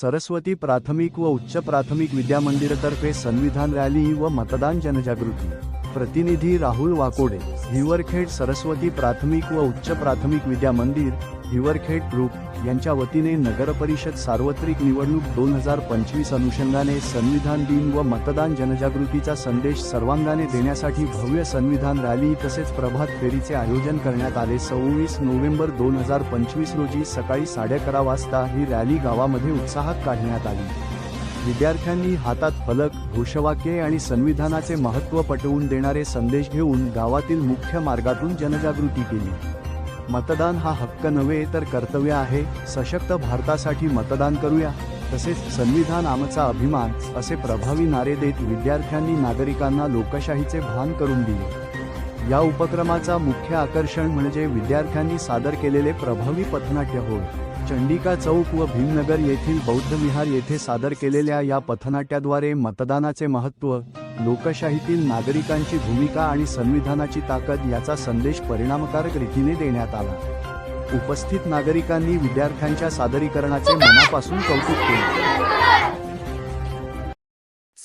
सरस्वती प्राथमिक व उच्च प्राथमिक विद्यामंदिरतर्फे संविधान रॅली व मतदान जनजागृती. प्रतिनिधी राहुल वाकोडे हिवरखेड सरस्वती प्राथमिक व उच्च प्राथमिक विद्या मंदिर हिवरखेड ग्रुप यांच्या वतीने नगरपरिषद सार्वत्रिक निवडणूक दोन हजार पंचवीस अनुषंगाने संविधान दिन व मतदान जनजागृतीचा संदेश सर्वांगाने देण्यासाठी भव्य संविधान रॅली तसेच प्रभात फेरीचे आयोजन करण्यात आले. सव्वीस नोव्हेंबर दोन हजार पंचवीस रोजी सकाळी साडेअकरा वाजता ही रॅली गावामध्ये उत्साहात काढण्यात आली. विद्यार्थ्यांनी हातात फलक घोषवाक्ये आणि संविधानाचे महत्त्व पटवून देणारे संदेश घेऊन गावातील मुख्य मार्गातून जनजागृती केली. मतदान हा हक्क नव्हे तर कर्तव्य आहे. सशक्त भारतासाठी मतदान करूया. तसेच संविधान आमचा अभिमान असे प्रभावी नारे देत विद्यार्थ्यांनी नागरिकांना लोकशाहीचे भान करून दिले. या उपक्रमाचा मुख्य आकर्षण म्हणजे विद्यार्थ्यांनी सादर केलेले प्रभावी पथनाट्य होय. चंडिका चौक व भीमनगर येथील बौद्ध विहार येथे सादर केलेल्या या पथनाट्याद्वारे मतदानाचे महत्त्व लोकशाहीतील नागरिकांची भूमिका आणि संविधानाची ताकद याचा संदेश परिणामकारक रीतीने देण्यात आला. उपस्थित नागरिकांनी विद्यार्थ्यांच्या सादरीकरणाचे मनापासून कौतुक केले.